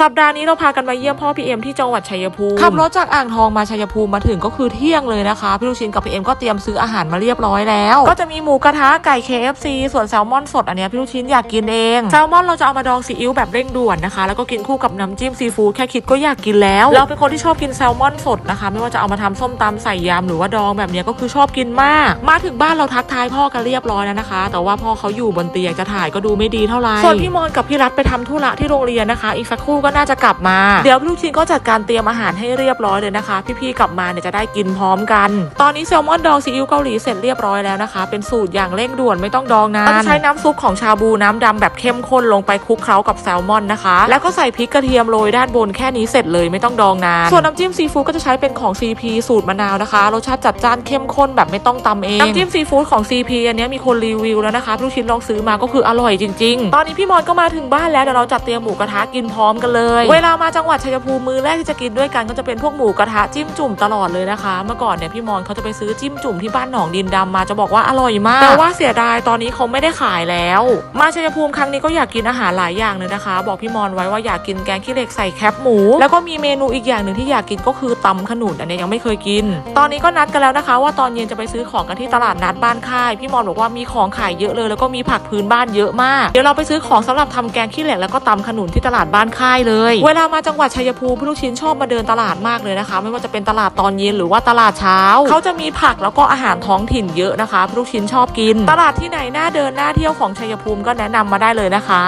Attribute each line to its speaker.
Speaker 1: สัปดาห์นี้เราพากันมาเยี่ยมพ่อพี่เอ็มที่จังหวัดชัยภูมิขับรถจากอ่างทองมาชัยภูมิมาถึงก็คือเที่ยงเลยนะคะพี่ลูกชิ้นกับพี่เอ็มก็เตรียมซื้ออาหารมาเรียบร้อยแล้ว ก็จะมีหมูกระทะไก่ KFC ส่วนแซลมอนสดอันเนี้ยพี่ลูกชิ้นอยากกินเองแซลมอนเราจะเอามาดองซีอิ๊วแบบเร่งด่วนนะคะ แล้วก็กินคู่กับน้ำจิ้มซีฟู้ดแค่คิดก็อยากกินแล้วเราเป็นคนที่ชอบกินแซลมอนสดนะคะ ไม่ว่าจะเอามาทำส้มตำใส่ยำหรือว่าดองแบบเนี้ยก็คือชอบกินมาก มาถึงบ้านเราทักทายพ่อกันเรียบร้อยแล้วนะคะ แต่ว่าพ่อเขาอยู่บนเตียงจะถ่ายก็ดูไม่ดีเท่าไหร่ส่วนพี่มอนกับพี่รัฐไปทำธุระที่โรงเรียนนะคะ อีกสักครู่ก็น่าจะกลับมา เดี๋ยวพี่ลูกชิ้นก็จัดการเตรียมอาหารให้เรียบร้อยเลยนะคะ พี่ๆกลับมาเนี่ยจะได้กินพร้อมกัน ตอนนี้แซลมอนดองซีอิ๊วเกาหลีเสร็จเรียบร้อยแล้วนะคะ เป็นสูตรอย่างเร่งด่วนไม่ต้องดองนานเราจะใช้น้ำซุปของชาบูน้ำดำแบบเข้มข้นลงไปคลุกเคล้ากับแซลมอนนะคะ แล้วก็ใส่พริกกระเทียมโรยด้านบนแค่นี้เสร็จเลยไม่ต้องดองนาน ส่วนน้ำจิ้มซีฟู้ดก็จะใช้เป็นของ CP สูตรมะนาวนะคะ รสชาติจัดจ้านเข้มข้นแบบไม่ต้องตำเอง น้ำจิ้มซีฟู้ดของ CP อันเนี้ยมีคนรีวิวแล้วนะคะพี่ลูกชิ้นลองซื้อมาก็คืออร่อยจริง ๆ ตอนนี้พี่มอนก็มาถึงบ้านแล้วเดี๋ยวเราจัดเตรียมหมูกระทะกินพร้อมกันเลยเวลามาจังหวัดชัยภูมิมือแรกที่จะกินด้วยกันก็จะเป็นพวกหมูกระทะจิ้มจุ่มตลอดเลยนะคะ เมื่อก่อนเนี่ยพี่มอนเขาจะไปซื้อจิ้มจุ่มที่บ้านหนองดินดำมาจะบอกว่าอร่อยมากแต่ว่าเสียดายตอนนี้เขาไม่ได้ขายแล้ว มาชัยภูมิครั้งนี้ก็อยากกินอาหารหลายอย่างเลยนะคะ บอกพี่มอนไว้ว่าอยากกินแกงขี้เหล็กใส่แคบหมู แล้วก็มีเมนูอีกอย่างหนึ่งที่อยากกินก็คือตำขนุนอันนี้ยังไม่เคยกิน ตอนนี้ก็นัดกันแล้วนะคะ ว่าตอนเย็นจะไปซื้อของกันที่ตลาดนัดบ้านค่ายพี่มอนบอกว่ามีของขายเยอะเลย แล้วก็มีผักพื้นบ้านเยอะมาก เดี๋ยวเราไปซื้อของสำหรับทำแกงขี้เหล็กแล้วก็ตำขนุนที่ตลาดบ้านค่ายเลย เวลามาจังหวัดชัยภูมิพี่ลูกชิ้นชอบมาเดินตลาดมากเลยนะคะ ไม่ว่าจะเป็นตลาดตอนเย็นหรือว่าตลาดเช้า เขาจะมีผักแล้วก็อาหารท้องถิ่นเยอะนะคะพี่ลูกชิ้นชอบกิน ตลาดที่ไหนน่าเดินน่าเที่ยวของชัยภูมิก็แนะนำมาได้เลยนะคะ